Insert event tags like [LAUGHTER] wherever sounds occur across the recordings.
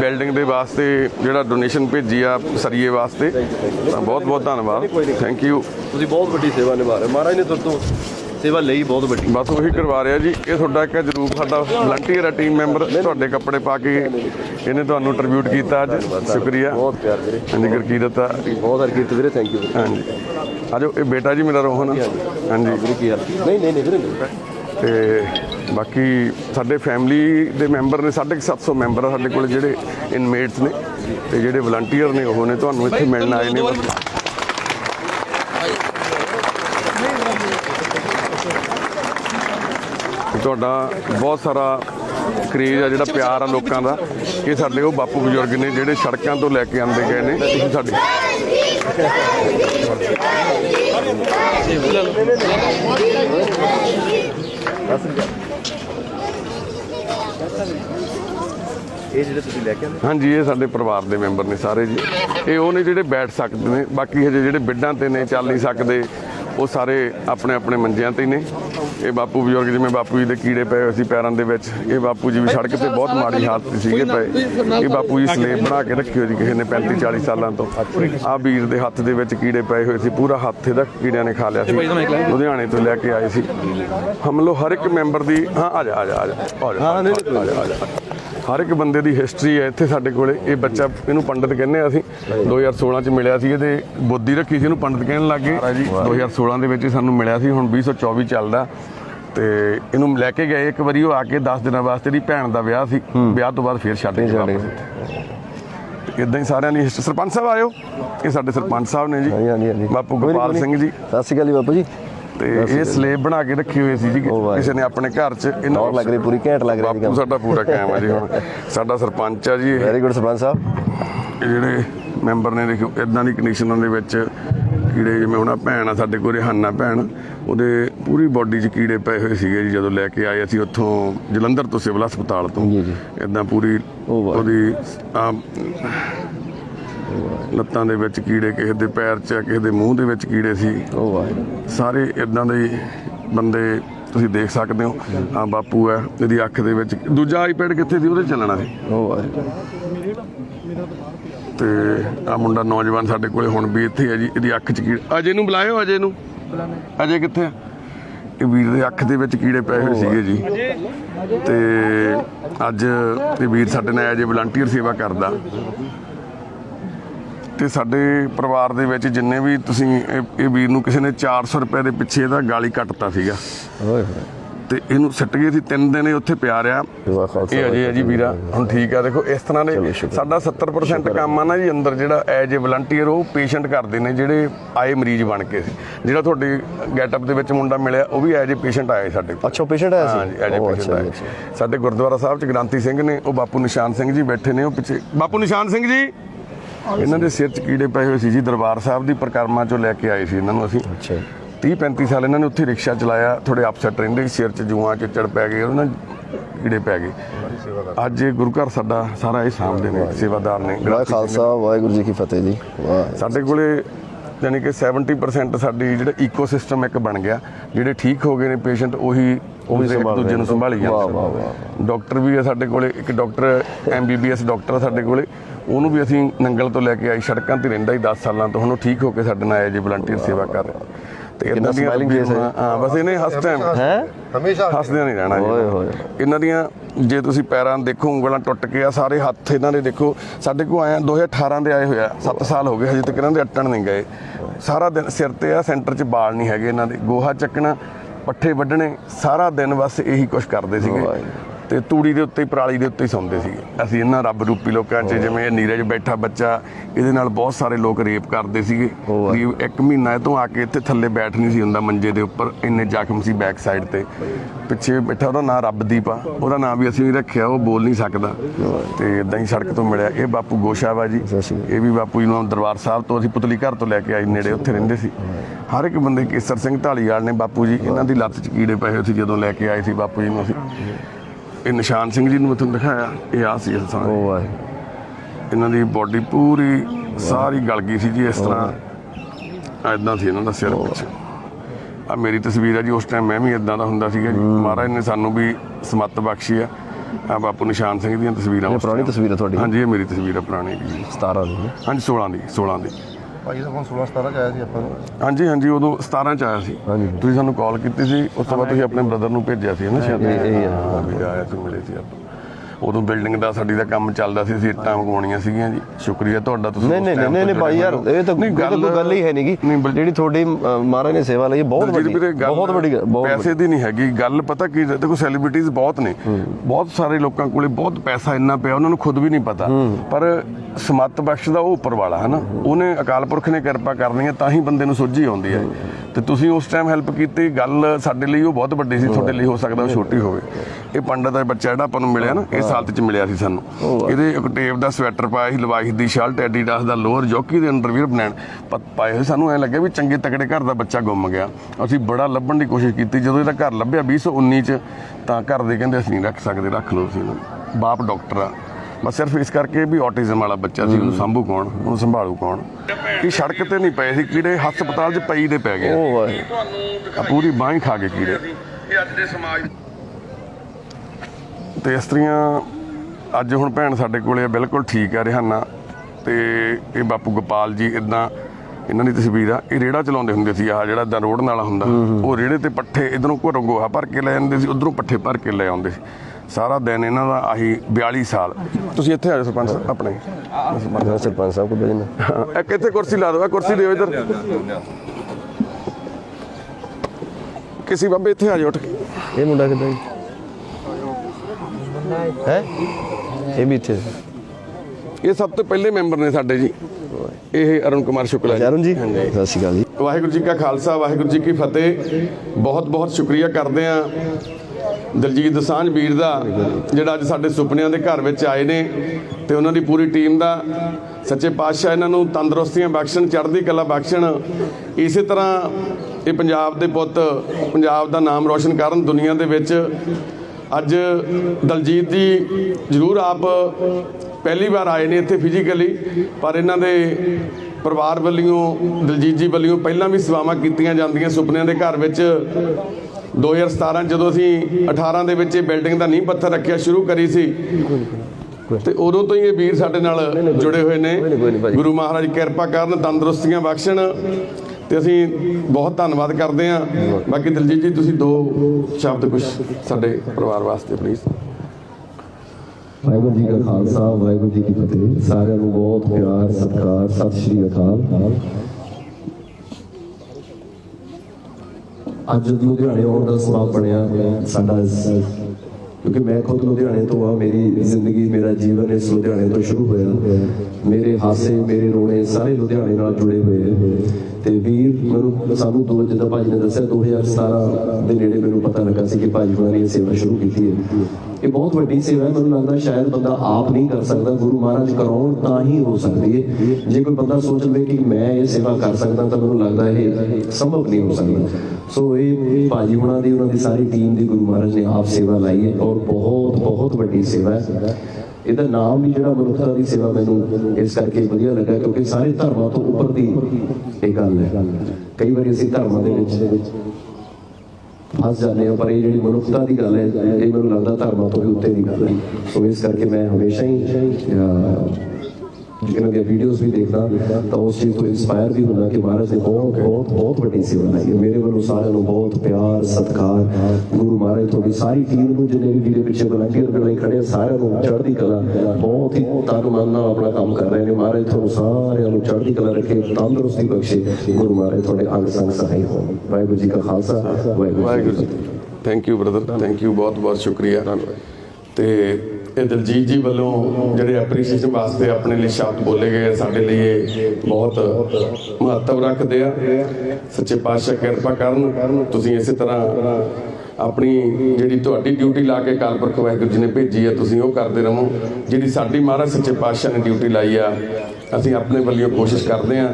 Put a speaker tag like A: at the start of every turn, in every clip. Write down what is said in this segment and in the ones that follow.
A: Building ਦੇ ਵਾਸਤੇ ਜਿਹੜਾ ਡੋਨੇਸ਼ਨ ਭੇਜੀ ਆ ਸਰੀਏ ਵਾਸਤੇ ਤਾਂ ਬਹੁਤ ਬਹੁਤ ਧੰਨਵਾਦ। ਥੈਂਕ ਯੂ
B: ਤੁਸੀਂ ਬਹੁਤ ਵੱਡੀ ਸੇਵਾ ਨਿਭਾ ਰਹੇ। ਮਹਾਰਾਜ ਨੇ ਤੁਹਾਡੇ ਤੋਂ ਸੇਵਾ ਲਈ ਬਹੁਤ ਵੱਡੀ।
A: ਬਸ ਉਹੀ ਕਰਵਾ ਰਿਹਾ ਜੀ। ਇਹ ਤੁਹਾਡਾ ਇੱਕ ਜਰੂਰ ਸਾਡਾ ਵਲੰਟੀਅਰ ਆ ਟੀਮ ਮੈਂਬਰ ਤੁਹਾਡੇ ਕੱਪੜੇ ਪਾ ਕੇ ਇਹਨੇ ਤੁਹਾਨੂੰ ਟ੍ਰਿਬਿਊਟ ਕੀਤਾ ਅੱਜ। ਸ਼ੁਕਰੀਆ।
B: ਬਹੁਤ ਪਿਆਰ ਵੀਰੇ।
A: ਹਾਂਜੀ ਗੁਰਕੀਰਤ ਆ।
B: ਬਹੁਤ ਹਰਕੀਰਤ ਵੀਰੇ ਥੈਂਕ ਯੂ
A: ਹਾਂਜੀ। ਆਜੋ ਇਹ ਬੇਟਾ ਜੀ ਮੇਰਾ ਰੋਹਨ। ਹਾਂਜੀ।
B: ਵੀਰੇ ਕੀ ਹਾਲ? ਨਹੀਂ ਨਹੀਂ ਨਹੀਂ ਵੀਰੇ।
A: ਤੇ ਬਾਕੀ ਸਾਡੇ ਫੈਮਿਲੀ ਦੇ ਮੈਂਬਰ ਨੇ 750 ਮੈਂਬਰ ਆ ਸਾਡੇ ਕੋਲ ਜਿਹੜੇ ਇਨਮੇਟਸ ਨੇ ਤੇ ਜਿਹੜੇ ਵਲੰਟੀਅਰ ਨੇ ਉਹ ਨੇ ਤੁਹਾਨੂੰ ਇੱਥੇ ਮਿਲਣ ਆਏ ਨੇ ਤੁਹਾਡਾ ਬਹੁਤ ਸਾਰਾ ਕਰੇਜ ਆ ਜਿਹੜਾ ਪਿਆਰ ਆ ਲੋਕਾਂ ਦਾ। ਇਹ ਸਾਡੇ ਉਹ ਬਾਪੂ ਬਜ਼ੁਰਗ ਨੇ ਜਿਹੜੇ ਸੜਕਾਂ ਤੋਂ ਲੈ ਕੇ ਆਂਦੇ ਗਏ ਨੇ। ਤੁਸੀਂ ਸਾਡੇ
B: ਇਹ ਜਿਹੜੇ ਤੁਸੀਂ ਲੈ ਕੇ ਆਏ
A: ਹਾਂਜੀ, ਇਹ ਸਾਡੇ ਪਰਿਵਾਰ ਦੇ ਮੈਂਬਰ ਨੇ ਸਾਰੇ ਜੀ। ਇਹ ਉਹ ਨੇ ਜਿਹੜੇ ਬੈਠ ਸਕਦੇ ਨੇ। ਬਾਕੀ ਹਜੇ ਜਿਹੜੇ ਬਿੱਡਾਂ ਤੇ ਨੇ, ਚੱਲ ਨਹੀਂ ਸਕਦੇ, ਉਹ ਸਾਰੇ ਆਪਣੇ ਆਪਣੇ ਮੰਜਿਆਂ ਤੇ ਨੇ। ਇਹ ਬਾਪੂ ਬਜ਼ੁਰਗ ਜਿਵੇਂ ਬਾਪੂ ਜੀ ਦੇ ਕੀੜੇ ਪਏ ਹੋਏ ਸੀ ਪੈਰਾਂ ਦੇ ਵਿੱਚ ਇਹ ਬਾਪੂ ਜੀ ਵੀ ਸੜਕ ਤੇ ਬਹੁਤ ਮਾੜੀ ਹਾਲਤ ਸੀਗੇ ਪਏ ਇਹ ਬਾਪੂ ਜੀ ਸਲੇਬ ਬਣਾ ਕੇ ਰੱਖੀ ਹੋਈ ਸੀ ਕਿਸੇ ਨੇ 35 40 ਸਾਲਾਂ ਤੋਂ। ਆ ਵੀਰ ਦੇ ਹੱਥ ਦੇ ਵਿੱਚ ਕੀੜੇ ਪਏ ਹੋਏ ਸੀ ਪੂਰਾ ਹੱਥ ਇਹਦਾ ਕੀੜਿਆਂ ਨੇ ਖਾ ਲਿਆ ਸੀ। ਲੁਧਿਆਣੇ ਤੋਂ ਲੈ ਕੇ ਆਏ ਸੀ। ਹਮਲੋ ਹਰ ਇੱਕ ਮੈਂਬਰ ਦੀ ਹਾਂ ਆ ਜਾ ਆ ਜਾ ਆ ਜਾ ਆ ਜਾ ਹਾਂ ਨਹੀਂ ਆ ਜਾ ਆ ਜਾ। ਹਰ ਇੱਕ ਬੰਦੇ ਦੀ ਹਿਸਟਰੀ ਹੈ ਇੱਥੇ ਸਾਡੇ ਕੋਲੇ। ਇਹ ਬੱਚਾ ਇਹਨੂੰ ਪੰਡਤ ਕਹਿੰਦੇ ਆ ਅਸੀਂ। 2016 ਚ ਮਿਲਿਆ ਸੀ ਇਹਦੇ ਬੁੱਧੀ ਰੱਖੀ ਸੀ ਇਹਨੂੰ ਪੰਡਤ ਕਹਿਣ ਲੱਗੇ 2016 ਦੇ ਵਿੱਚ ਇਹ ਸਾਨੂੰ ਮਿਲਿਆ ਸੀ ਹੁਣ 2024 ਚੱਲਦਾ। ਤੇ ਇਹਨੂੰ ਲੈ ਕੇ ਗਏ ਇੱਕ ਵਾਰੀ ਉਹ ਆ ਕੇ 10 ਦਿਨਾਂ ਵਾਸਤੇ ਇਹਦੀ ਭੈਣ ਦਾ ਵਿਆਹ ਸੀ। ਵਿਆਹ ਤੋਂ ਬਾਅਦ ਫੇਰ ਛੱਡ ਕੇ ਵਾਪਸ। ਇਦਾਂ ਹੀ ਸਾਰਿਆਂ ਦੀ ਸਰਪੰਚ ਸਾਹਿਬ ਆਇਓ। ਇਹ ਸਾਡੇ ਸਰਪੰਚ ਸਾਹਿਬ ਨੇ ਜੀ।
B: ਹਾਂਜੀ, ਹਾਂਜੀ।
A: ਬਾਪੂ ਗੋਪਾਲ ਸਿੰਘ ਜੀ।
B: ਸਤਿ ਸ਼੍ਰੀ ਅਕਾਲ ਜੀ ਬਾਪੂ ਜੀ।
A: ਤੇ ਇਹ ਸਲੇਬ ਬਣਾ ਕੇ ਰੱਖੀ ਹੋਈ ਸੀ ਜੀ। ਕਿਸੇ ਨੇ ਆਪਣੇ ਘਰ 'ਚ ਇਹਨਾਂ
B: ਔਰ ਲੱਗ ਰਹੀ ਪੂਰੀ ਘੈਂਟ ਲੱਗ ਰਹੀ
A: ਬਾਪੂ ਸਾਡਾ ਪੂਰਾ ਕਾਇਮ ਆ ਜੀ ਹੁਣ [LAUGHS] ਸਾਡਾ ਸਰਪੰਚ ਆ ਜੀ
B: ਵੈਰੀ ਗੁੱਡ ਸਰਪੰਚ ਸਾਹਿਬ
A: ਇਹ ਜਿਹੜੇ ਮੈਂਬਰ ਨੇ ਦੇਖੋ ਇਦਾਂ ਦੀ ਕੰਡੀਸ਼ਨਾਂ ਦੇ ਵਿੱਚ ਕੀੜੇ ਜਿਵੇਂ ਉਹਨਾਂ ਭੈਣ ਆ ਸਾਡੇ ਕੋਲ ਰਿਹਾਨਾ ਭੈਣ ਉਹਦੇ ਪੂਰੀ ਬਾਡੀ 'ਚ ਕੀੜੇ ਪਏ ਹੋਏ ਸੀਗੇ ਜੀ ਜਦੋਂ ਲੈ ਕੇ ਆਏ ਅਸੀਂ ਉੱਥੋਂ ਜਲੰਧਰ ਤੋਂ ਸਿਵਲ ਹਸਪਤਾਲ ਤੋਂ
B: ਜੀ, ਜੀ।
A: ਇਦਾਂ ਪੂਰੀ। ਉਹਦੀ ਲੱਤਾਂ ਦੇ ਵਿੱਚ ਕੀੜੇ ਕਿਸੇ ਦੇ ਪੈਰ 'ਚ ਕਿਸੇ ਦੇ ਮੂੰਹ ਦੇ ਵਿੱਚ ਕੀੜੇ ਸੀ।
B: ਉਹ ਵਾਹ
A: ਸਾਰੇ ਇਦਾਂ ਦੇ ਬੰਦੇ ਤੁਸੀਂ ਦੇਖ ਸਕਦੇ ਹੋ। ਆ ਬਾਪੂ ਹੈ ਇਹਦੀ ਅੱਖ ਦੇ ਵਿੱਚ ਦੂਜਾ ਆਈਪੈਡ ਕਿੱਥੇ ਸੀ? ਉਹਦੇ ਚੱਲਣਾ ਸੀ।
B: ਉਹ ਵਾਹ
A: ਤੇ ਆ ਮੁੰਡਾ ਨੌਜਵਾਨ ਸਾਡੇ ਕੋਲੇ ਹੁਣ ਵੀ ਇੱਥੇ ਹੈ ਜੀ ਇਹਦੀ ਅੱਖ 'ਚ ਕੀੜ ਅਜੇ ਨੂੰ ਬੁਲਾਇਓ ਅਜੇ ਨੂੰ ਅਜੇ ਕਿੱਥੇ ਆ? ਇਹ ਵੀਰ ਦੇ ਅੱਖ ਦੇ ਵਿੱਚ ਕੀੜੇ ਪਏ ਹੋਏ ਸੀਗੇ ਜੀ। ਤੇ ਅੱਜ ਇਹ ਵੀਰ ਸਾਡੇ ਨਾਲ ਐਜ ਵਲੰਟੀਅਰ ਸੇਵਾ ਕਰਦਾ। ਤੇ ਸਾਡੇ ਪਰਿਵਾਰ ਦੇ ਵਿੱਚ ਜਿੰਨੇ ਵੀ ਤੁਸੀਂ ਇਹ ਇਹ ਵੀਰ ਨੂੰ ਕਿਸੇ ਨੇ 400 ਰੁਪਏ ਦੇ ਪਿੱਛੇ ਇਹਦਾ ਗਾਲੀ ਕੱਟਤਾ ਸੀਗਾ।
B: ਓਏ ਹੋਏ।
A: ਤੇ ਇਹਨੂੰ ਸਿੱਟ ਗਏ ਸੀ ਤਿੰਨ ਦਿਨ ਇਹ ਉੱਥੇ ਪਿਆ ਰਿਹਾ। ਇਹ ਅਜੇ ਹੈ ਜੀ ਵੀਰਾ ਹੁਣ ਠੀਕ ਆ ਦੇਖੋ ਇਸ ਤਰ੍ਹਾਂ ਦੇ ਸਾਡਾ 70% ਕੰਮ ਆ ਨਾ ਜੀ ਅੰਦਰ ਜਿਹੜਾ ਐਜ ਏ ਵਲੰਟੀਅਰ ਉਹ ਪੇਸ਼ੈਂਟ ਕਰਦੇ ਨੇ ਜਿਹੜੇ ਆਏ ਮਰੀਜ਼ ਬਣ ਕੇ। ਜਿਹੜਾ ਤੁਹਾਡੇ ਗੈਟਅਪ ਦੇ ਵਿੱਚ ਮੁੰਡਾ ਮਿਲਿਆ ਉਹ ਵੀ ਐਜ ਏ ਪੇਸ਼ੈਂਟ ਆਇਆ ਸਾਡੇ ਕੋਲ।
B: ਅੱਛਾ ਪੇਸ਼ੈਂਟ ਆਇਆ ਸੀ?
A: ਹਾਂ ਜੀ ਐਜ ਏ ਪੇਸ਼ੈਂਟ ਆਇਆ। ਸਾਡੇ ਗੁਰਦੁਆਰਾ ਸਾਹਿਬ ਚ ਗ੍ਰਾਂਤੀ ਸਿੰਘ ਨੇ ਉਹ ਬਾਪੂ ਨਿਸ਼ਾਨ ਸਿੰਘ ਜੀ ਬੈਠੇ ਨੇ ਉਹ ਪਿੱਛੇ। ਬਾਪੂ ਨਿਸ਼ਾਨ ਸਿੰਘ ਜੀ? ਇਹਨਾਂ ਦੇ ਸਿਰ 'ਚ ਕੀੜੇ ਪਏ ਹੋਏ ਸੀ ਜੀ ਦਰਬਾਰ ਸਾਹਿਬ ਦੀ ਪ੍ਰਕਰਮਾ ਚੋਂ ਲੈ ਕੇ ਆਏ ਸੀ ਇਹਨਾਂ ਨੂੰ ਅਸੀਂ।
B: ਅੱਛਾ। ਜੀ।
A: 30 35 ਸਾਲ ਇਹਨਾਂ ਨੇ ਉੱਥੇ ਰਿਕਸ਼ਾ ਚਲਾਇਆ ਥੋੜੇ ਅਪਸੈਟ ਰਹਿੰਦੇ ਸੀ ਸਿਰ 'ਚ ਜੂਆਂ ਚ ਚੜ ਪੈ ਗਏ ਉਹਨਾਂ ਕੀੜੇ ਪੈ ਗਏ। ਅੱਜ ਇਹ ਗੁਰੂ ਘਰ ਸਾਡਾ ਸਾਰਾ ਇਹ ਸਾਹਮਣੇ ਨੇ ਸੇਵਾਦਾਰ ਨੇ
B: ਵਾਹ ਖਾਲਸਾ ਵਾਹਿਗੁਰੂ ਜੀ ਕੀ ਫਤਿਹ ਜੀ। ਵਾਹ।
A: ਸਾਡੇ ਕੋਲੇ ਯਾਨੀ ਕਿ 70% ਸਾਡੀ ਜਿਹੜਾ ਈਕੋਸਿਸਟਮ ਇੱਕ ਬਣ ਗਿਆ ਜਿਹੜੇ ਠੀਕ ਹੋ ਗਏ ਨੇ ਪੇਸ਼ੈਂਟ ਉਹੀ ਉਹ
B: ਸੰਭਾਲ
A: ਦੂਜੇ ਨੂੰ ਸੰਭਾਲੀ ਜਾਂਦੇ
B: ਵਾਹ, ਵਾਹ,
A: ਡਾਕਟਰ ਵੀ ਹੈ ਸਾਡੇ ਕੋਲੇ ਇੱਕ ਡਾਕਟਰ ਐਮਬੀਬੀਐਸ ਡਾਕਟਰ ਆ ਸਾਡੇ ਕੋਲੇ। ਉਹਨੂੰ ਵੀ ਅਸੀਂ ਨੰਗਲ ਤੋਂ ਲੈ ਕੇ ਆਈ ਸੜਕਾਂ ਤੇ ਰਹਿੰਦਾ ਹੀ 10 ਸਾਲਾਂ ਤੋਂ ਹੁਣ ਉਹ ਠੀਕ ਹੋ ਕੇ ਸਾਡੇ ਨਾਲ ਆਇਆ ਜੀ ਵਲੰਟੀਅਰ ਸੇਵਾ ਕਰ ਰਿਹਾ। ਤੇ ਏਦਾਂ ਦੀਆਂ
B: smiling face ਹੈ।
A: ਹਾਂ ਬਸ ਇਹਨੇ ਹੱਸ ਟਾਈਮ
B: ਹੈ?
A: ਹੱਸਦਿਆਂ ਨਹੀਂ ਰਹਿਣਾ
B: ਓਏ ਹੋਏ
A: ਇਹਨਾਂ ਦੀਆਂ ਜੇ ਤੁਸੀਂ ਪੈਰਾਂ ਦੇਖੋ ਉਂਗਲਾਂ ਟੁੱਟ ਕੇ ਆ ਸਾਰੇ ਹੱਥ ਇਹਨਾਂ ਦੇ ਦੇਖੋ। ਸਾਡੇ ਕੋਲ ਆਇਆ 2018 ਦੇ ਆਏ ਹੋਇਆ 7 ਸਾਲ ਹੋ ਗਏ ਹਜੇ ਤੱਕ ਇਹਨਾਂ ਦੇ ਅੱਟਣ ਨਹੀਂ ਗਏ। ਸਾਰਾ ਦਿਨ ਸਿਰ ਤੇ ਆ ਸੈਂਟਰ 'ਚ ਬਾਲ ਨਹੀਂ ਹੈਗੇ ਇਹਨਾਂ ਦੇ। ਗੋਹਾ ਚੱਕਣਾ ਪੱਠੇ ਵੱਢਣੇ ਸਾਰਾ ਦਿਨ ਬਸ ਇਹੀ ਕੁਝ ਕਰਦੇ ਸੀਗੇ। ਤੇ ਤੂੜੀ ਦੇ ਉੱਤੇ ਹੀ ਪਰਾਲੀ ਦੇ ਉੱਤੇ ਹੀ ਸੌਂਦੇ ਸੀਗੇ। ਅਸੀਂ ਇਹਨਾਂ ਰੱਬ ਰੂਪੀ ਲੋਕਾਂ 'ਚ ਜਿਵੇਂ ਇਹ ਨੀਰਜ ਬੈਠਾ ਬੱਚਾ ਇਹਦੇ ਨਾਲ ਬਹੁਤ ਸਾਰੇ ਲੋਕ ਰੇਪ ਕਰਦੇ ਸੀਗੇ। ਵੀ ਇੱਕ ਮਹੀਨਾ ਇਹ ਤੋਂ ਆ ਕੇ ਇੱਥੇ ਥੱਲੇ ਬੈਠ ਨਹੀਂ ਸੀ ਹੁੰਦਾ ਮੰਜੇ ਦੇ ਉੱਪਰ ਇੰਨੇ ਜ਼ਖਮ ਸੀ ਬੈਕ ਸਾਈਡ ਤੇ। ਪਿੱਛੇ ਬੈਠਾ ਉਹਦਾ ਨਾਂ ਰੱਬਦੀਪ ਆ। ਉਹਦਾ ਨਾਂ ਵੀ ਅਸੀਂ ਰੱਖਿਆ ਉਹ ਬੋਲ ਨਹੀਂ ਸਕਦਾ। ਤੇ ਇਦਾਂ ਹੀ ਸੜਕ ਤੋਂ ਮਿਲਿਆ। ਇਹ ਬਾਪੂ ਗੋਸ਼ਾ ਵਾ ਜੀ। ਇਹ ਵੀ ਬਾਪੂ ਜੀ ਨੂੰ ਦਰਬਾਰ ਸਾਹਿਬ ਤੋਂ ਅਸੀਂ ਪੁਤਲੀ ਘਰ ਤੋਂ ਲੈ ਕੇ ਆਏ ਨੇੜੇ ਉੱਥੇ ਰਹਿੰਦੇ ਸੀ। ਹਰ ਇੱਕ ਬੰਦੇ ਕੇਸਰ ਸਿੰਘ ਢਾਲੀਵਾਲ ਨੇ ਬਾਪੂ ਜੀ ਇਹਨਾਂ ਦੀ ਲੱਤ 'ਚ ਕੀੜੇ ਪਏ ਹੋਏ ਸੀ ਜਦੋਂ ਲੈ ਕੇ ਆਏ ਸੀ ਬਾਪੂ ਜੀ ਨੂੰ ਅਸੀਂ। ਇਹ ਨਿਸ਼ਾਨ ਸਿੰਘ ਜੀ ਨੂੰ ਮੈਂ ਤੁਹਾਨੂੰ ਦਿਖਾਇਆ ਇਹ ਆ ਸੀ ਅਸਾਂ
B: ਉਹ ਵਾਹ।
A: ਇਹਨਾਂ ਦੀ ਬਾਡੀ ਪੂਰੀ ਸਾਰੀ ਗਲ ਗਈ ਸੀ ਜੀ ਇਸ ਤਰ੍ਹਾਂ। ਐਦਾਂ ਸੀ ਇਹਨਾਂ ਦਾ ਸਿਰ ਪਿੱਛੇ। ਆ ਮੇਰੀ ਤਸਵੀਰ ਹੈ ਜੀ ਉਸ ਟਾਈਮ ਮੈਂ ਵੀ ਇਦਾਂ ਦਾ ਹੁੰਦਾ ਸੀਗਾ ਜੀ। ਮਹਾਰਾਜ ਨੇ ਸਾਨੂੰ ਵੀ ਸਮੱਤ ਬਖਸ਼ੀ ਆ। ਆ ਬਾਪੂ ਨਿਸ਼ਾਨ ਸਿੰਘ ਦੀਆਂ ਤਸਵੀਰਾਂ
C: ਇਹ ਪੁਰਾਣੀ। ਤਸਵੀਰ ਹੈ ਤੁਹਾਡੀ।
A: ਹਾਂਜੀ ਇਹ ਮੇਰੀ ਤਸਵੀਰ ਹੈ ਪੁਰਾਣੀ ਜੀ।
C: 17 ਦੀ।
A: ਹਾਂਜੀ 16 ਦੀ 16 ਦੀ।
B: ਭਾਈ ਦਾ ਫੋਨ 16 17 ਚ ਆਇਆ ਸੀ ਆਪਾਂ। ਨੂੰ
A: ਹਾਂਜੀ ਹਾਂਜੀ ਉਦੋਂ 17 ਚ ਆਇਆ ਸੀ। ਤੁਸੀਂ ਸਾਨੂੰ ਕਾਲ ਕੀਤੀ ਸੀ ਉਸ ਤੋਂ ਬਾਅਦ ਤੁਸੀਂ ਆਪਣੇ ਬ੍ਰਦਰ ਨੂੰ ਭੇਜਿਆ ਸੀ ਨਾ ਸ਼ਾਇਦ?
C: ਇਹ-
A: ਆਇਆ ਸੀ ਮਿਲੇ ਸੀ ਆਪਾਂ। ਉਦੋਂ ਬਿਲਡਿੰਗ ਦਾ ਸਾਡੀ ਦਾ ਕੰਮ ਚੱਲਦਾ ਸੀ ਅਸੀਂ ਇੱਟਾਂ ਮੰਗਵਾਉਣੀਆਂ ਸੀਗੀਆਂ ਜੀ। ਸ਼ੁਕਰੀਆ ਤੁਹਾਡਾ ਤੁਸੀਂ
C: ਨਹੀਂ ਨਹੀਂ ਨਹੀਂ ਭਾਈ ਯਾਰ ਇਹ ਤਾਂ ਕੋਈ ਗੱਲ ਹੀ ਹੈ ਨਹੀਂਗੀ ਜਿਹੜੀ ਤੁਹਾਡੀ ਮਹਾਰਾਜ ਨੇ ਸੇਵਾ ਲਈ ਬਹੁਤ ਵੱਡੀ ਬਹੁਤ ਵੱਡੀ
A: ਪੈਸੇ ਦੀ ਨਹੀਂ ਹੈਗੀ ਗੱਲ ਪਤਾ ਕੀ ਦੇਖੋ ਸੈਲੀਬ੍ਰਿਟੀਜ਼ ਬਹੁਤ ਨੇ। ਬਹੁਤ ਸਾਰੇ ਲੋਕਾਂ ਕੋਲੇ ਬਹੁਤ ਪੈਸਾ ਇੰਨਾ ਪਿਆ ਉਹਨਾਂ ਨੂੰ ਖੁਦ ਵੀ ਨਹੀਂ ਪਤਾ। ਪਰ ਸਮੱਤ ਬਖਸ਼ ਦਾ ਉਹ ਉੱਪਰ ਵਾਲਾ ਹੈ। ਨਾ ਉਹਨੇ ਅਕਾਲ ਪੁਰਖ ਨੇ ਕਿਰਪਾ ਕਰਨੀ ਹੈ ਤਾਂ ਹੀ ਬੰਦੇ ਨੂੰ ਸੋਝੀ ਆਉਂਦੀ ਹੈ। ਤੇ ਤੁਸੀਂ ਉਸ ਟਾਈਮ ਹੈਲਪ ਕੀਤੀ ਗੱਲ ਸਾਡੇ ਲਈ ਉਹ ਬਹੁਤ ਵੱਡੀ ਸੀ ਤੁਹਾਡੇ ਲਈ ਹੋ ਸਕਦਾ ਉਹ ਛੋਟੀ ਹੋਵੇ। ਇਹ ਪੰਡਤ ਦਾ ਬੱਚਾ ਜਿਹੜਾ ਆਪਾਂ ਨੂੰ ਮਿਲਿਆ ਨਾ ਇਸ ਹਾਲਤ 'ਚ ਮਿਲਿਆ ਸੀ ਸਾਨੂੰ। ਇਹਦੇ ਓਕਟੇਵ ਦਾ ਸਵੈਟਰ ਪਾਇਆ ਸੀ ਲਵਾਈ ਦੀ ਸ਼ਰਟ ਐਡੀਡਾਸ ਦਾ ਲੋਅਰ ਜੋਕੀ ਦੇ ਅੰਡਰਵੀਅਰ ਬਣਾਣ ਪਾਏ ਹੋਏ ਸਾਨੂੰ ਐ ਲੱਗਿਆ ਵੀ ਚੰਗੇ ਤਕੜੇ ਘਰ ਦਾ ਬੱਚਾ ਗੁੰਮ ਗਿਆ। ਅਸੀਂ ਬੜਾ ਲੱਭਣ ਦੀ ਕੋਸ਼ਿਸ਼ ਕੀਤੀ। ਜਦੋਂ ਇਹਦਾ ਘਰ ਲੱਭਿਆ 2019 ਚ ਤਾਂ ਘਰ ਦੇ ਕਹਿੰਦੇ ਅਸੀਂ ਨਹੀਂ ਰੱਖ ਸਕਦੇ ਰੱਖ ਲਓ ਤੁਸੀਂ ਇਹਨੂੰ। ਬਾਪ ਡਾਕਟਰ ਆ। ਬਸ ਸਿਰਫ ਇਸ ਕਰਕੇ ਵੀ ਆਟਿਜ਼ਮ ਵਾਲਾ ਬੱਚਾ ਸੀ। ਉਹਨੂੰ ਸੰਭੂ ਕੌਣ? ਉਹਨੂੰ ਸੰਭਾਲੂ ਕੌਣ? ਕਿ ਸੜਕ ਤੇ ਨਹੀਂ ਪਏ ਸੀ ਕੀੜੇ ਹਸਪਤਾਲ 'ਚ ਪਈ ਦੇ ਪੈ ਗਏ
C: ਉਹ ਵਾਹਿ
A: ਪੂਰੀ ਬਾਂਹ ਹੀ ਖਾ ਗਏ ਕੀੜੇ।
D: ਇਹ ਅੱਜ ਦੇ ਸਮਾਜ
A: ਤੇ ਇਸਤਰੀਆਂ ਅੱਜ ਹੁਣ ਭੈਣ ਸਾਡੇ ਕੋਲੇ ਆ ਬਿਲਕੁਲ ਠੀਕ ਆ ਰਿਹਾਨਾ। ਤੇ ਇਹ ਬਾਪੂ ਗੋਪਾਲ ਜੀ ਇਦਾਂ ਇਹਨਾਂ ਦੀ ਤਸਵੀਰ ਆ। ਇਹ ਰੇੜਾ ਚਲਾਉਂਦੇ ਹੁੰਦੇ ਸੀ ਆ ਜਿਹੜਾ ਇਦਾਂ ਰੋਡ ਨਾਲਾ ਹੁੰਦਾ। ਉਹ ਰੇੜੇ ਤੇ ਪੱਠੇ ਇਧਰੋਂ ਘਰੋਂ ਗੋਹਾ ਭਰ ਕੇ ਲੈ ਜਾਂਦੇ ਸੀ ਉਧਰੋਂ ਪੱਠੇ ਭਰ ਕੇ ਲੈ ਆਉਂਦੇ ਸੀ। ਸਾਰਾ ਦਿਨ ਇਹਨਾਂ ਦਾ ਆਹੀ 42 ਸਾਲ। ਤੁਸੀਂ ਇੱਥੇ ਆ ਜਾਓ ਸਰਪੰਚ ਆਪਣੇ।
C: ਸਰਪੰਚ ਸਾਹਿਬ ਕੋਲ ਭੇਜਣਾ
A: ਹਾਂ, ਇੱਕ ਇੱਥੇ ਕੁਰਸੀ ਲਾ ਦਿਓ ਆਹ ਕੁਰਸੀ ਦਿਓ ਇੱਧਰ। ਕਿਸੇ ਬਾਬੇ ਇੱਥੇ ਆ ਜਾਓ ਉੱਠ ਕੇ।
C: ਇਹ ਮੁੰਡਾ ਕਿੱਦਾਂ ਜੀ? ਹੈ? ਇਹ ਵੀ ਇੱਥੇ।
A: ਇਹ ਸਭ ਤੋਂ ਪਹਿਲੇ ਮੈਂਬਰ ਨੇ ਸਾਡੇ ਜੀ। ਇਹ ਅਰੁਣ ਕੁਮਾਰ ਸ਼ੁਕਲਾ ਜੀ।
C: ਅਰੁਣ ਜੀ ਸਤਿ ਸ਼੍ਰੀ ਅਕਾਲ ਜੀ।
A: ਵਾਹਿਗੁਰੂ ਜੀ ਕਾ ਖਾਲਸਾ ਵਾਹਿਗੁਰੂ ਜੀ ਕੀ ਫਤਿਹ। ਬਹੁਤ ਬਹੁਤ ਸ਼ੁਕਰੀਆ ਕਰਦੇ ਆ ਦਲਜੀਤ ਦਸਾਂਝ ਵੀਰ ਦਾ ਜਿਹੜਾ ਅੱਜ ਸਾਡੇ ਸੁਪਨਿਆਂ ਦੇ ਘਰ ਵਿੱਚ ਆਏ ਨੇ ਤੇ ਉਹਨਾਂ ਦੀ ਪੂਰੀ ਟੀਮ ਦਾ। ਸੱਚੇ ਪਾਤਸ਼ਾਹ ਇਹਨਾਂ ਨੂੰ ਤੰਦਰੁਸਤੀਆਂ ਬਖਸ਼ਣ ਚੜ੍ਹਦੀ ਕਲਾ ਬਖਸ਼ਣ। ਇਸੇ ਤਰ੍ਹਾਂ ਇਹ ਪੰਜਾਬ ਦੇ ਪੁੱਤ ਪੰਜਾਬ ਦਾ ਨਾਮ ਰੋਸ਼ਨ ਕਰਨ ਦੁਨੀਆ ਦੇ ਵਿੱਚ ਅੱਜ ਦਲਜੀਤ ਜੀ ਜ਼ਰੂਰ ਆਪ ਪਹਿਲੀ ਵਾਰ ਆਏ ਨੇ ਇੱਥੇ ਫਿਜ਼ੀਕਲੀ ਪਰ ਇਹਨਾਂ ਦੇ ਪਰਿਵਾਰ ਵੱਲੋਂ ਦਲਜੀਤ ਜੀ ਵੱਲੋਂ ਪਹਿਲਾਂ ਵੀ ਸੇਵਾਵਾਂ ਕੀਤੀਆਂ ਜਾਂਦੀਆਂ ਸੁਪਨਿਆਂ ਦੇ ਘਰ ਵਿੱਚ। 2017 ਜਦੋਂ ਅਸੀਂ 18 ਦੇ ਵਿੱਚ ਇਹ ਬਿਲਡਿੰਗ ਦਾ ਨੀਂਹ ਪੱਥਰ ਰੱਖਿਆ ਸ਼ੁਰੂ ਕਰੀ ਸੀ। ਤੇ ਉਦੋਂ ਤੋਂ ਹੀ ਇਹ ਵੀਰ ਸਾਡੇ ਨਾਲ ਜੁੜੇ ਹੋਏ ਨੇ। ਗੁਰੂ ਮਹਾਰਾਜ ਕਿਰਪਾ ਕਰਨ ਤੰਦਰੁਸਤੀਆਂ ਬਖਸ਼ਣ। ਤੇ ਅਸੀਂ ਬਹੁਤ ਧੰਨਵਾਦ ਕਰਦੇ ਹਾਂ। ਬਾਕੀ ਦਿਲਜੀਤ ਜੀ, ਤੁਸੀਂ ਦੋ ਸ਼ਬਦ ਕੁਝ ਸਾਡੇ ਪਰਿਵਾਰ ਵਾਸਤੇ ਪਲੀਜ਼
E: ਵਾਹਿਗੁਰੂ ਜੀ ਕਾ ਖਾਲਸਾ, ਵਾਹਿਗੁਰੂ ਜੀ ਕੀ ਫਤਿਹ। ਸਾਰਿਆਂ ਨੂੰ ਬਹੁਤ ਪਿਆਰ, ਸਤਿਕਾਰ, ਸਤਿ ਸ਼੍ਰੀ ਅਕਾਲ। ਅੱਜ ਲੁਧਿਆਣੇ ਆਉਣ ਦਾ ਸਬਬ ਬਣਿਆ ਸਾਡਾ ਕਿਉਂਕਿ ਮੈਂ ਖੁਦ ਲੁਧਿਆਣੇ ਤੋਂ ਆ ਮੇਰੀ ਜ਼ਿੰਦਗੀ, ਮੇਰਾ ਜੀਵਨ ਇਸ ਲੁਧਿਆਣੇ ਤੋਂ ਸ਼ੁਰੂ ਹੋਇਆ। ਮੇਰੇ ਹਾਸੇ, ਮੇਰੇ ਰੋਣੇ ਸਾਰੇ ਲੁਧਿਆਣੇ ਨਾਲ ਜੁੜੇ ਹੋਏ ਤੇ ਵੀਰ ਮੈਨੂੰ ਸਾਨੂੰ ਦੋ ਜਿੱਦਾਂ ਭਾਜੀ ਨੇ ਦੱਸਿਆ 2017 ਦੇ ਨੇੜੇ ਮੈਨੂੰ ਪਤਾ ਲੱਗਾ ਸੀ ਕਿ ਭਾਜੀ ਹੋਣਾ ਨੇ ਸੇਵਾ ਸ਼ੁਰੂ ਕੀਤੀ ਹੈ। ਇਹ ਬਹੁਤ ਵੱਡੀ ਸੇਵਾ ਹੈ, ਮੈਨੂੰ ਲੱਗਦਾ ਸ਼ਾਇਦ ਬੰਦਾ ਆਪ ਨਹੀਂ ਕਰ ਸਕਦਾ। ਗੁਰੂ ਮਹਾਰਾਜ ਕਰਾਉਣ ਤਾਂ ਹੀ ਹੋ ਸਕਦੀ ਹੈ। ਜੇ ਕੋਈ ਬੰਦਾ ਸੋਚ ਲਵੇ ਕਿ ਮੈਂ ਇਹ ਸੇਵਾ ਕਰ ਸਕਦਾ, ਤਾਂ ਮੈਨੂੰ ਲੱਗਦਾ ਇਹ ਸੰਭਵ ਨਹੀਂ ਹੋ ਸਕਦਾ। ਸੋ ਇਹ ਭਾਜੀ ਹੁਣਾਂ ਦੀ, ਉਹਨਾਂ ਦੀ ਸਾਰੀ ਟੀਮ ਦੀ ਗੁਰੂ ਮਹਾਰਾਜ ਨੇ ਆਪ ਸੇਵਾ ਲਾਈ ਹੈ ਔਰ ਬਹੁਤ ਬਹੁਤ ਵੱਡੀ ਸੇਵਾ ਹੈ। ਇਹਦਾ ਨਾਮ ਵੀ ਜਿਹੜਾ ਮਨੁੱਖਤਾ ਦੀ ਸੇਵਾ ਮੈਨੂੰ ਇਸ ਕਰਕੇ ਵਧੀਆ ਲੱਗਾ, ਕਿਉਂਕਿ ਸਾਰੇ ਧਰਮਾਂ ਤੋਂ ਉੱਪਰ ਦੀ ਇਹ ਗੱਲ ਹੈ। ਕਈ ਵਾਰੀ ਅਸੀਂ ਧਰਮਾਂ ਦੇ ਵਿੱਚ ਫਸ ਜਾਂਦੇ ਹਾਂ, ਪਰ ਇਹ ਜਿਹੜੀ ਮਨੁੱਖਤਾ ਦੀ ਗੱਲ ਹੈ, ਇਹ ਮੈਨੂੰ ਲੱਗਦਾ ਧਰਮਾਂ ਤੋਂ ਵੀ ਉੱਤੇ ਦੀ ਗੱਲ ਹੈ। ਸੋ ਇਸ ਕਰਕੇ ਮੈਂ ਹਮੇਸ਼ਾ ਹੀ ਇਹਨਾਂ ਦੀਆਂ ਵੀਡੀਓਜ਼ ਵੀ ਦੇਖਦਾ ਤਾਂ ਉਸ ਚੀਜ਼ ਤੋਂ ਇਨਸਪਾਇਰ ਵੀ ਹੁੰਦਾ ਕਿ ਮਹਾਰਾਜ ਨੇ ਬਹੁਤ ਬਹੁਤ ਬਹੁਤ ਵੱਡੀ ਸੇਵਾ ਲਾਈ ਹੈ। ਮੇਰੇ ਵੱਲੋਂ ਸਾਰਿਆਂ ਨੂੰ ਬਹੁਤ ਪਿਆਰ ਸਤਿਕਾਰ। ਗੁਰੂ ਮਹਾਰਾਜ ਤੁਹਾਡੀ ਸਾਰੀ ਟੀਮ ਨੂੰ ਜਿੰਨੇ ਵੀ ਵੀਰੇ ਪਿੱਛੇ ਵਲੰਟੀਅਰ ਲਈ ਖੜੇ ਸਾਰਿਆਂ ਨੂੰ ਚੜ੍ਹਦੀ ਕਲਾ ਬਹੁਤ ਹੀ ਤਨ ਮਨ ਨਾਲ ਆਪਣਾ ਕੰਮ ਕਰ ਰਹੇ ਨੇ। ਮਹਾਰਾਜ ਤੁਹਾਨੂੰ ਸਾਰਿਆਂ ਨੂੰ ਚੜ੍ਹਦੀ ਕਲਾ ਰੱਖੇ ਤੰਦਰੁਸਤੀ ਬਖਸ਼ੇ। ਗੁਰੂ ਮਹਾਰਾਜ ਤੁਹਾਡੇ ਅੰਗ ਸੰਗ ਸਹਾਈ ਹੋਣ। ਵਾਹਿਗੁਰੂ ਜੀ ਕਾ Khalsa Waheguru ji
A: thank you brother thank you ਬਹੁਤ ਬਹੁਤ ਸ਼ੁਕਰੀਆ। ਤੇ ਇਹ ਦਲਜੀਤ ਜੀ ਵੱਲੋਂ ਜਿਹੜੇ ਐਪਰੀਸ਼ੀਏਸ਼ਨ ਵਾਸਤੇ ਆਪਣੇ ਲਈ ਸ਼ਬਦ ਬੋਲੇ ਗਏ ਆ, ਸਾਡੇ ਲਈ ਇਹ ਬਹੁਤ ਮਹੱਤਵ ਰੱਖਦੇ ਆ। ਸੱਚੇ ਪਾਤਸ਼ਾਹ ਕਿਰਪਾ ਕਰਨ ਤੁਸੀਂ ਇਸੇ ਤਰ੍ਹਾਂ ਆਪਣੀ ਜਿਹੜੀ ਤੁਹਾਡੀ ਡਿਊਟੀ ਲਾ ਕੇ ਕਾਲ ਪੁਰਖ ਵਾਹਿਗੁਰੂ ਜੀ ਨੇ ਭੇਜੀ ਆ ਤੁਸੀਂ ਉਹ ਕਰਦੇ ਰਹੋ। ਜਿਹੜੀ ਸਾਡੀ ਮਹਾਰਾਜ ਸੱਚੇ ਪਾਤਸ਼ਾਹ ਨੇ ਡਿਊਟੀ ਲਾਈ ਆ ਅਸੀਂ ਆਪਣੇ ਵੱਲੋਂ ਕੋਸ਼ਿਸ਼ ਕਰਦੇ ਆ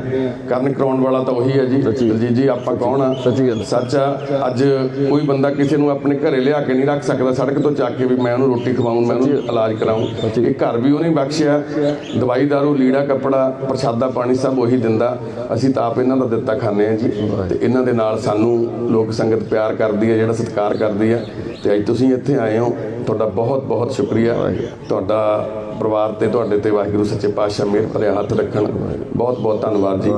A: ਕਰਨ ਕਰਾਉਣ ਵਾਲਾ ਤਾਂ ਉਹੀ ਹੈ ਜੀ। ਦਲਜੀਤ ਜੀ ਆਪਾਂ ਕੌਣ ਆ?
C: ਸੱਚੀ ਗੱਲ।
A: ਸੱਚ ਆ। ਅੱਜ ਕੋਈ ਬੰਦਾ ਕਿਸੇ ਨੂੰ ਆਪਣੇ ਘਰੇ ਲਿਆ ਕੇ ਨਹੀਂ ਰੱਖ ਸਕਦਾ। ਸੜਕ ਤੋਂ ਚੱਕ ਕੇ ਵੀ ਮੈਂ ਉਹਨੂੰ ਰੋਟੀ ਖਵਾਉਂ ਮੈਂ ਉਹਨੂੰ ਇਲਾਜ ਕਰਾਉਂ ਇਹ ਘਰ ਵੀ ਉਹਨੇ ਬਖਸ਼ਿਆ। ਦਵਾਈ ਦਾਰੂ ਲੀੜਾ ਕੱਪੜਾ ਪ੍ਰਸ਼ਾਦਾ ਪਾਣੀ ਸਭ ਉਹੀ ਦਿੰਦਾ। ਅਸੀਂ ਤਾਂ ਆਪ ਇਹਨਾਂ ਦਾ ਦਿੱਤਾ ਖਾਂਦੇ ਆ ਜੀ। ਤੇ ਇਹਨਾਂ ਦੇ ਨਾਲ ਸਾਨੂੰ ਲੋਕ ਸੰਗਤ ਪਿਆਰ ਕਰਦੀ ਹੈ ਜਿਹੜਾ ਸਤਿਕਾਰ ਕਰਦੀ ਆ ਤੇ ਅੱਜ ਤੁਸੀਂ ਇੱਥੇ ਆਏ ਹੋ ਤੁਹਾਡਾ ਬਹੁਤ ਬਹੁਤ ਸ਼ੁਕਰੀਆ। ਤੁਹਾਡਾ ਪਰਿਵਾਰ ਤੇ ਤੁਹਾਡੇ ਤੇ ਵਾਹਿਗੁਰੂ ਸੱਚੇ ਪਾਤਸ਼ਾਹ ਮਿਹਰ ਭਰਿਆ ਹੱਥ ਰੱਖਣ। ਬਹੁਤ ਬਹੁਤ ਧੰਨਵਾਦ ਜੀ।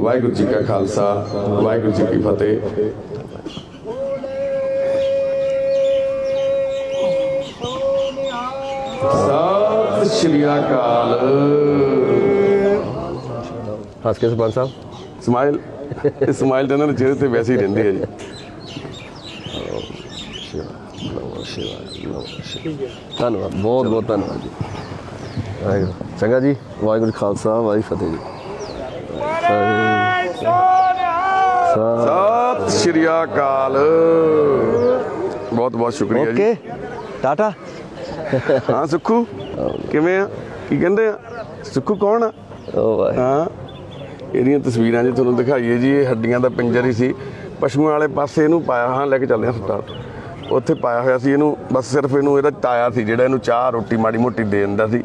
A: ਵਾਹਿਗੁਰੂ ਜੀ ਕਾ ਖਾਲਸਾ ਵਾਹਿਗੁਰੂ ਜੀ ਕੀ ਫਤਿਹ। ਸਤਿ ਸ਼੍ਰੀ ਅਕਾਲ।
E: ਹੱਸ ਕੇ ਸਰਪੰਚ ਸਾਹਿਬ।
A: ਸਮਾਈਲ ਸਮਾਈਲ ਤਾਂ ਇਹਨਾਂ ਦੇ ਚਿਹਰੇ ਤੇ ਵੈਸੇ ਹੀ ਰਹਿੰਦੀ ਹੈ ਜੀ।
E: ਧੰਨਵਾਦ ਬਹੁਤ ਬਹੁਤ ਧੰਨਵਾਦ ਜੀ। ਵਾਹਿਗੁਰੂ ਚੰਗਾ ਜੀ ਵਾਹਿਗੁਰੂ ਖਾਲਸਾ ਵਾਹਿਗੁਰੂ ਫਤਿਹ ਜੀ।
A: ਸਤਿ ਸ਼੍ਰੀ ਅਕਾਲ। ਬਹੁਤ ਬਹੁਤ ਸ਼ੁਕਰੀਆ ਜੀ
E: ਓਕੇ ਟਾਟਾ
A: ਹਾਂ ਸੁੱਖੂ ਕਿਵੇਂ ਆ ਕੀ ਕਹਿੰਦੇ ਆ ਸੁੱਖੂ ਕੌਣ ਆ?
E: ਓ ਵਾਹਿ।
A: ਹਾਂ। ਇਹਦੀਆਂ ਤਸਵੀਰਾਂ ਜੇ ਤੁਹਾਨੂੰ ਦਿਖਾਈਏ ਜੀ ਇਹ ਹੱਡੀਆਂ ਦਾ ਪਿੰਜਰ ਹੀ ਸੀ। ਪਸ਼ੂਆਂ ਵਾਲੇ ਪਾਸੇ ਇਹਨੂੰ ਪਾਇਆ ਹਾਂ ਲੈ ਕੇ ਚੱਲਦੇ ਹਾਂ ਹਸਪਤਾਲ ਉੱਥੇ ਪਾਇਆ ਹੋਇਆ ਸੀ, ਇਹਨੂੰ ਬਸ ਸਿਰਫ ਇਹਨੂੰ ਇਹਦਾ ਤਾਇਆ ਸੀ, ਜਿਹੜਾ ਇਹਨੂੰ ਚਾਹ, ਰੋਟੀ ਮਾੜੀ ਮੋਟੀ ਦੇ ਦਿੰਦਾ ਸੀ।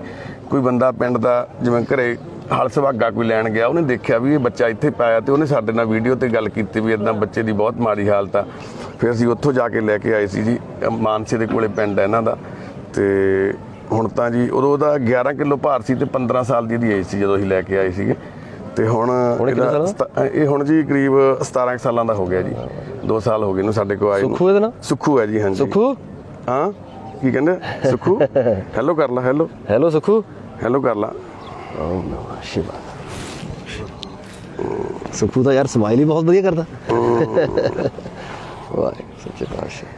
A: ਕੋਈ ਬੰਦਾ ਪਿੰਡ ਦਾ, ਜਿਵੇਂ ਘਰੇ ਹਲ ਸੁਭਾਗਾ ਕੋਈ ਲੈਣ ਗਿਆ, ਉਹਨੇ ਦੇਖਿਆ ਵੀ ਇਹ ਬੱਚਾ ਇੱਥੇ ਪਾਇਆ ਤੇ ਉਹਨੇ ਸਾਡੇ ਨਾਲ ਵੀਡੀਓ ਤੇ ਗੱਲ ਕੀਤੀ ਵੀ ਇਦਾਂ ਬੱਚੇ ਦੀ ਬਹੁਤ ਮਾੜੀ ਹਾਲਤ ਆ। ਫਿਰ ਅਸੀਂ ਉੱਥੋਂ ਜਾ ਕੇ ਲੈ ਕੇ ਆਏ ਸੀ ਜੀ, ਮਾਨਸੇ ਦੇ ਕੋਲੇ ਪਿੰਡ ਹੈ ਇਹਨਾਂ ਦਾ। ਤੇ ਹੁਣ ਤਾਂ ਜੀ, ਉਦੋਂ ਉਹਦਾ 11 ਕਿਲੋ ਭਾਰ ਸੀ ਤੇ 15 ਸਾਲ ਦੀ ਇਹਦੀ ਏਜ ਸੀ ਜਦੋਂ ਅਸੀਂ ਲੈ ਕੇ ਆਏ ਸੀਗੇ। ਤੇ ਹੁਣ ਇਹ ਹੁਣ ਜੀ ਕਰੀਬ 17 ਕੁ ਸਾਲਾਂ ਦਾ ਹੋ ਗਿਆ ਜੀ। 2 ਸਾਲ ਹੋ ਗਏ ਇਹਨੂੰ ਸਾਡੇ ਕੋਲ ਆਏ ਨੂੰ।
E: ਸੁੱਖੂ ਇਹਦਾ ਨਾਂ?
A: ਸੁੱਖੂ ਹੈ ਜੀ ਹਾਂਜੀ।
E: ਸੁਖੂ?
A: ਹਾਂ? ਕੀ ਕਹਿੰਦੇ? ਸੁੱਖੂ? [LAUGHS] ਹੈਲੋ ਕਰ ਲਾ ਹੈਲੋ
E: ਹੈਲੋ ਸੁਖੂ।
A: ਹੈਲੋ ਕਰ ਲਾ।
E: ਓਮ ਨਮः ਸ਼ਿਵਾय ਸੁਖੂ ਤਾਂ ਯਾਰ ਸਮਾਈਲ ਹੀ ਬਹੁਤ ਵਧੀਆ ਕਰਦਾ। ਵਾਹਿਗੁਰੂ ਸੱਚੇ ਪਾਤਸ਼ਾਹ।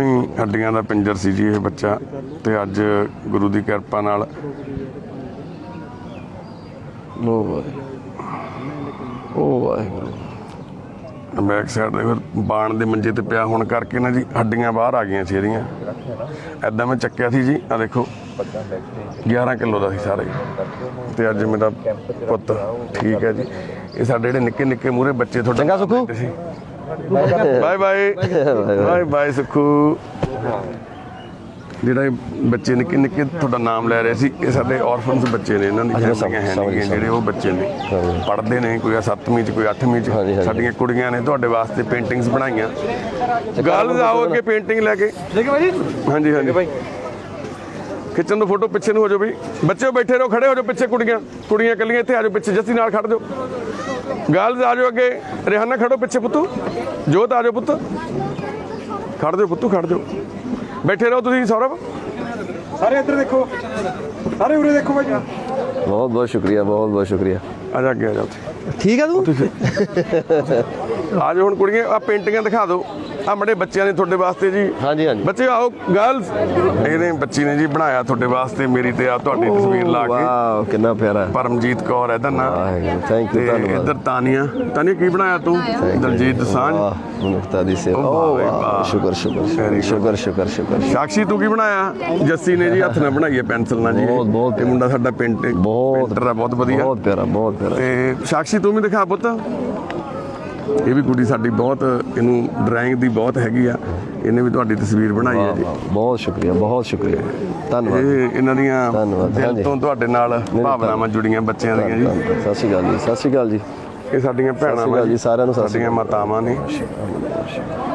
A: ਹੀ ਹੱਡੀਆਂ ਦਾ ਪਿੰਜਰ ਸੀ ਜੀ ਇਹ ਬੱਚਾ ਤੇ ਅੱਜ ਗੁਰੂ ਦੀ ਕਿਰਪਾ ਨਾਲ
E: ਲੋ ਵਾਹਿਗੁਰੂ।
A: ਬੈਕ ਸਾਈਡ ਦੇ ਫਿਰ ਬਾਣ ਦੇ ਮੰਜੇ ਤੇ ਪਿਆ ਹੋਣ ਕਰਕੇ ਨਾ ਜੀ ਹੱਡੀਆਂ ਬਾਹਰ ਆ ਗਈਆਂ ਸੀ ਇਹਦੀਆਂ। ਐਦਾਂ ਮੈਂ ਚੱਕਿਆ ਸੀ ਜੀ ਆ ਦੇਖੋ 11 ਕਿਲੋ ਦਾ ਸੀ ਸਾਰਾ। ਤੇ ਅੱਜ ਮੇਰਾ ਪੁੱਤ ਠੀਕ ਹੈ ਜੀ। ਇਹ ਸਾਡੇ ਜਿਹੜੇ ਨਿੱਕੇ ਨਿੱਕੇ ਮੂਰੇ ਬੱਚੇ ਤੁਹਾਡੇ
E: ਚੰਗਾ Sukhu.
A: Bye bye. Bye bye Sukhu. ਜਿਹੜਾ ਇਹ ਬੱਚੇ ਨਿੱਕੇ ਨਿੱਕੇ ਤੁਹਾਡਾ ਨਾਮ ਲੈ ਰਹੇ ਸੀ ਇਹ ਸਾਡੇ ਔਰਫਨਸ ਬੱਚੇ ਨੇ ਇਹਨਾਂ ਦੀ
E: ਅੱਛਾ,
A: ਫੈਮਲੀਆਂ ਹੈ ਨਹੀਂ ਜਿਹੜੇ ਉਹ ਬੱਚੇ ਨੇ। ਪੜ੍ਹਦੇ ਨੇ ਕੋਈ 7ਵੀਂ ਚ ਕੋਈ 8ਵੀਂ ਚ। ਸਾਡੀਆਂ ਕੁੜੀਆਂ ਨੇ ਤੁਹਾਡੇ ਵਾਸਤੇ ਪੇਂਟਿੰਗਸ ਬਣਾਈਆਂ। ਗੱਲ ਆਓ ਅੱਗੇ ਪੇਂਟਿੰਗ ਲੈ ਕੇ। ਲੈ ਕੇ ਭਾਈ ਹਾਂਜੀ ਹਾਂਜੀ। ਭਾਈ ਖਿੱਚਣ ਨੂੰ ਫੋਟੋ ਪਿੱਛੇ ਨੂੰ ਹੋ ਜਾਓ ਵੀ ਬੱਚੇ ਬੈਠੇ ਰਹੋ ਖੜੇ ਹੋ ਜਾਓ ਪਿੱਛੇ ਕੁੜੀਆਂ। ਕੁੜੀਆਂ ਇਕੱਲੀਆਂ ਇੱਥੇ ਆ ਜਾਓ ਪਿੱਛੇ ਜੱਸੀ ਨਾਲ ਖੜ ਜਾਓ। ਗਰਲਸ ਆ ਜਾਓ ਅੱਗੇ। ਰਿਹਾਨਾ ਖੜੋ ਪਿੱਛੇ ਪੁੱਤੂ। ਜੋਤ ਆ ਜਾਓ ਪੁੱਤ। ਖੜ ਜਾਓ ਪੁੱਤੂ ਖੜ ਜਾਓ। ਬੈਠੇ ਰਹੋ ਤੁਸੀਂ ਸੌਰਵ।
F: ਸਾਰੇ ਇੱਧਰ ਦੇਖੋ। ਸਾਰੇ ਉਰੇ ਦੇਖੋ ਭਾਈ।
E: ਬਹੁਤ ਬਹੁਤ ਸ਼ੁਕਰੀਆ ਬਹੁਤ ਬਹੁਤ ਸ਼ੁਕਰੀਆ।
A: ਆ ਜਾ ਅੱਗੇ ਆ ਜਾ ਉੱਥੇ।
E: ਠੀਕ ਆ ਤੂੰ?
A: ਆ ਜਾਓ ਹੁਣ ਕੁੜੀਆਂ ਆ ਪੇਂਟਿੰਗਾਂ ਦਿਖਾ ਦਿਓ। ਆ ਮੜੇ ਬੱਚਿਆਂ ਨੇ ਤੁਹਾਡੇ ਵਾਸਤੇ ਜੀ।
E: ਹਾਂਜੀ ਹਾਂਜੀ।
A: ਬੱਚੇ ਆਓ ਗਰਲਸ ਇਹਨੇ ਬੱਚੀ ਨੇ ਜੀ ਬਣਾਇਆ ਤੁਹਾਡੇ ਵਾਸਤੇ ਮੇਰੀ ਤੇ ਆ ਤੁਹਾਡੀ ਤਸਵੀਰ ਲਾ ਕੇ।
E: ਵਾਓ ਕਿੰਨਾ ਪਿਆਰਾ।
A: ਪਰਮਜੀਤ ਕੌਰ ਇਹਦਾ ਨਾਂ
E: ਵਾਹਿਗੁਰੂ ਥੈਂਕ ਯੂ ਧੰਨਵਾਦ।
A: ਇੱਧਰ ਤਾਨੀਆ। ਤਾਨੀਆ ਕੀ ਬਣਾਇਆ ਤੂੰ? ਦਲਜੀਤ ਦਸਾਂਝ।
E: ਵਾਹ ਮਨੁੱਖਤਾ ਦੀ ਸੇਵਾ।
A: ਵਾਹ।
E: ਸ਼ੁਕਰ ਸ਼ੁਕਰ ਸ਼ੁਕਰ. ਸ਼ੁਕਰ ਸ਼ੁਕਰ ਸ਼ੁਕਰ।
A: ਸਾਕਸ਼ੀ ਤੂੰ ਕੀ ਬਣਾਇਆ? ਜੱਸੀ ਨੇ ਜੀ ਹੱਥ ਨਾਲ ਬਣਾਈ ਹੈ ਪੈਨਸਲ ਨਾਲ ਜੀ।
E: ਬਹੁਤ- ਬਹੁਤ
A: ਇਹ ਮੁੰਡਾ ਸਾਡਾ ਪੇਂਟ
E: ਬਹੁਤ
A: ਬਹੁਤ ਵਧੀਆ।
E: ਬਹੁਤ ਪਿਆਰਾ ਬਹੁਤ ਪਿਆਰਾ।
A: ਤੇ ਸਾਕਸ਼ੀ ਤੂੰ ਵੀ ਦਿਖਾ ਪੁੱਤ। ਇਹ ਵੀ ਕੁੜੀ ਸਾਡੀ ਬਹੁਤ ਇਹਨੂੰ ਡਰਾਇੰਗ ਦੀ ਬਹੁਤ ਹੈਗੀ ਆ ਇਹਨੇ ਵੀ ਤੁਹਾਡੀ ਤਸਵੀਰ ਬਣਾਈ ਹੈ ਜੀ
E: ਬਹੁਤ ਸ਼ੁਕਰੀਆ ਬਹੁਤ ਸ਼ੁਕਰੀਆ ਧੰਨਵਾਦ
A: ਇਹ ਇਹਨਾਂ ਦੀਆਂ
E: ਧੰਨਵਾਦ,
A: ਦਿਲ। ਤੋਂ ਤੁਹਾਡੇ ਨਾਲ ਭਾਵਨਾਵਾਂ ਜੁੜੀਆਂ ਬੱਚਿਆਂ ਦੀਆਂ ਜੀ।
E: ਸਤਿ ਸ਼੍ਰੀ ਅਕਾਲ ਜੀ ਸਤਿ ਸ਼੍ਰੀ ਅਕਾਲ ਜੀ
A: ਇਹ ਸਾਡੀਆਂ ਭੈਣਾਂ
E: ਸਤਿ ਸ਼੍ਰੀ
A: ਵਾਂ
E: ਅਕਾਲ ਜੀ, ਸਾਰਿਆਂ ਨੂੰ ਸਤਿ ਸ਼੍ਰੀ
A: ਸਾਡੀਆਂ ਮਾਤਾਵਾਂ ਨੇ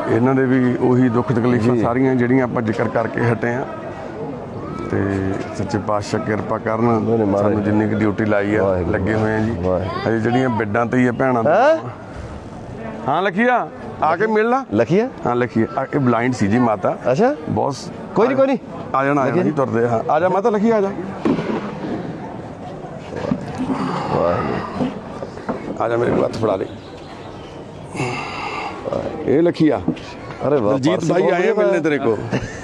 A: ਇਹਨਾਂ ਦੇ ਵੀ ਉਹੀ ਦੁੱਖ ਤਕਲੀਫਾਂ ਸਾਰੀਆਂ ਜਿਹੜੀਆਂ ਆਪਾਂ ਜ਼ਿਕਰ ਕਰਕੇ ਹਟੇ ਆ ਤੇ ਸੱਚੇ ਪਾਤਸ਼ਾਹ ਕਿਰਪਾ ਕਰਨ। ਸਾਨੂੰ ਜਿੰਨੀ ਕੁ ਡਿਊਟੀ ਲਾਈ ਆ। ਲੱਗੇ ਹੋਏ ਆ ਜੀ। ਹਜੇ ਜਿਹੜੀਆਂ ਬਿੱਡਾਂ ਤੇ ਹੀ ਆ ਭੈਣਾਂ ਦੀਆਂ।
E: ਹੈ
A: ਹਾਂ ਲਖੀਆ। ਆ ਕੇ ਮਿਲ ਲਾ।
E: ਲਖੀਆ?
A: ਹਾਂ ਲਖੀਆ। ਇਹ ਬਲਾਈਂਡ ਸੀ ਜੀ ਮਾਤਾ।
E: ਅੱਛਾ।
A: ਬਹੁਤ
E: ਕੋਈ ਨਹੀਂ ਕੋਈ ਨਹੀਂ
A: ਆ ਜਾਣਾ ਆ ਜਾਣਾ ਤੁਰਦੇ ਹਾਂ ਆ ਜਾ ਮਾਤਾ ਲਖੀ ਆ ਜਾ। ਆ ਜਾ ਮੇਰੇ ਕੋਲ ਹੱਥ ਫੜਾ ਦੇ। ਇਹ ਲਖੀਆ।
E: ਅਰੇ ਵਾਹ ਹੀ
A: ਭਾਈ ਆਏ ਮਿਲਨੇ ਤੇਰੇ ਕੋ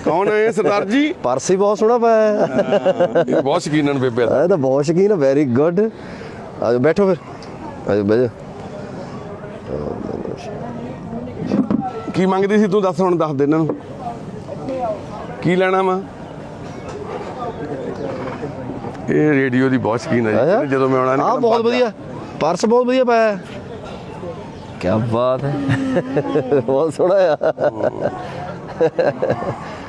A: ਕੌਣ ਆ ਸਰਦਾਰ ਜੀ?
E: ਪਰਸ ਹੀ ਬਹੁਤ ਸੋਹਣਾ ਪਾਇਆ
A: ਇਹ ਬਹੁਤ ਸ਼ਕੀਨਨ ਬੇਬੇ ਦਾ।
E: ਇਹ ਤਾਂ ਬਹੁਤ ਸ਼ਕੀਨ ਹੈ ਵੈਰੀ ਗੁੱਡ ਆਜੋ ਬੈਠੋ ਫਿਰ। ਆਜੋ ਬੈਜੋ
A: ਕੀ ਮੰਗਦੀ ਸੀ ਤੂੰ ਦੱਸ ਹੁਣ ਦੱਸ ਦੇ ਇਹਨਾਂ ਨੂੰ। ਕੀ ਲੈਣਾ ਵਾ? ਇਹ ਰੇਡੀਓ ਦੀ ਬਹੁਤ ਸ਼ਕੀਨ ਹੈ ਜੀ। ਜਦੋਂ ਮੈਂ ਆਉਣਾ
E: ਹਾਂ ਬਹੁਤ ਵਧੀਆ। ਪਰਸ ਬਹੁਤ ਵਧੀਆ ਪਾਇਆ। ਕੀ ਬਾਤ ਹੈ। ਬਹੁਤ ਸੋਹਣਾ ਆ।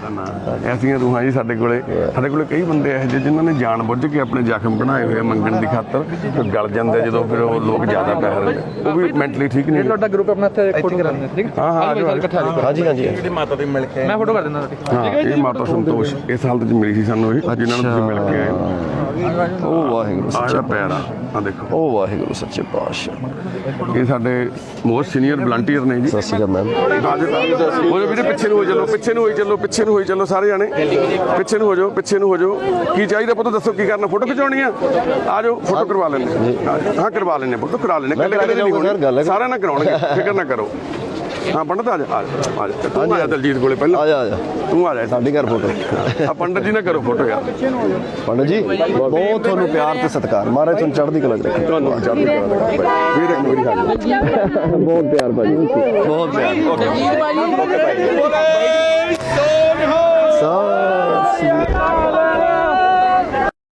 A: ਐਸੀਆਂ ਰੂਹਾਂ ਜੀ ਸਾਡੇ ਕੋਲੇ ਸਾਡੇ ਕੋਲੇ ਕਈ ਬੰਦੇ ਇਹੋ ਜਿਹੇ ਜਿਨ੍ਹਾਂ ਨੇ ਜਾਣ ਬੁੱਝ ਕੇ ਆਪਣੇ ਜ਼ਖਮ ਬਣਾਏ ਹੋਏ ਆ ਮੰਗਣ ਦੀ ਖਾਤਰ ਤੇ ਗਲ ਜਾਂਦੇ ਜਦੋਂ ਫਿਰ ਉਹ ਲੋਕ ਜ਼ਿਆਦਾ ਪੈਸੇ ਦਿੰਦੇ ਉਹ ਵੀ ਮੈਂਟਲੀ ਠੀਕ ਨਹੀਂ
D: ਤੁਹਾਡਾ ਗਰੁੱਪ ਆਪਣਾ ਇੱਥੇ ਫੋਟੋ ਕਰਾਉਂਦੇ ਠੀਕ
A: ਹਾਂ ਹਾਂ ਆ ਜਾਓ, ਆ ਜਾਓ।
E: ਹਾਂਜੀ ਹਾਂਜੀ
D: ਮੈਂ ਫੋਟੋ ਕਰ ਦਿੰਦਾ ਤੁਹਾਡੀ
A: ਹਾਂ ਇਹ ਮਾਤਾ ਸੰਤੋਸ਼ ਇਸ ਹਾਲਤ 'ਚ ਮਿਲੀ ਸੀ ਸਾਨੂੰ ਇਹ ਜਿਨ੍ਹਾਂ ਨੂੰ ਤੁਸੀਂ ਮਿਲ ਕੇ ਆਏ ਹੋ।
E: ਉਹ ਵਾਹਿਗੁਰੂ
A: ਇਹਦਾ ਪੈਰ ਆ ਦੇਖੋ
E: ਉਹ ਵਾਹਿਗੁਰੂ ਸੱਚੇ ਪਾਤਸ਼ਾਹ
A: ਇਹ ਸਾਡੇ ਮੋਸਟ ਸੀਨੀਅਰ ਵਲੰਟੀਅਰ ਨੇ ਜੀ
E: ਸਤਿ ਸ਼੍ਰੀ ਅਕਾਲ ਮੈਮ
A: ਹੋ ਵੀਰੇ ਪਿੱਛੇ ਨੂੰ ਹੋ ਚੱਲੋ ਪਿੱਛੇ ਨੂੰ ਹੋਈ ਚੱਲੋ ਪਿੱਛੇ ਨੂੰ ਹੋਈ ਚੱਲੋ ਸਾਰੇ ਜਾਣੇ। ਪਿੱਛੇ ਨੂੰ ਹੋ ਜਾਓ ਪਿੱਛੇ ਨੂੰ ਹੋ ਜਾਓ। ਕੀ ਚਾਹੀਦਾ ਪੁੱਤ? ਦੱਸੋ ਕੀ ਕਰਨਾ? ਫੋਟੋ ਖਿਚਾਉਣੀ ਆ ਆ ਜਾਓ ਫੋਟੋ ਕਰਵਾ ਲੈਣੇ ਹਾਂ। ਕਰਵਾ ਲੈਣੇ ਪੁੱਤ ਕਰਾ ਲੈਣੇ ਕੱਲੇ ਕੱਲੇ ਨਹੀਂ
E: ਸਰ, ਗੱਲ ਹੈ।
A: ਹੋਣੀ ਸਾਰਿਆਂ ਨਾਲ ਕਰਾਉਣਗੇ। ਫਿਕਰ ਨਾ ਕਰੋ। ਹਾਂ ਪੰਡਤ ਆ ਜਾ ਆ ਜਾ ਆ ਤੂੰ ਆ ਜਾ ਦਲਜੀਤ ਕੋਲੇ
E: ਆ
A: ਪਹਿਲਾਂ
E: ਜਾ ਆ ਜਾ।
A: ਤੂੰ ਆ ਜਾ
E: ਸਾਡੇ ਘਰ ਫੋਟੋ।
A: ਆ ਪੰਡਤ ਜੀ ਨਾਲ ਕਰੋ ਫੋਟੋ ਯਾਰ।
E: ਪੰਡਤ ਜੀ ਬਹੁਤ ਤੁਹਾਨੂੰ ਪਿਆਰ ਤੇ ਸਤਿਕਾਰ। ਮਹਾਰਾਜ ਤੁਹਾਨੂੰ ਚੜ੍ਹਦੀ ਕਲਾ ਰੱਖੇ।
A: ਤੁਹਾਨੂੰ ਚੜ੍ਹਦੀ ਕਲਾ ਦੇ ਭਾਈ ਵੀਰ ਇੱਕ ਮੇਰੀ ਹਾਜ਼ਰ
E: ਬਹੁਤ ਪਿਆਰ ਭਾਜੀ। ਬਹੁਤ ਪਿਆਰ। ਸਤਿ ਸ਼੍ਰੀ ਅਕਾਲ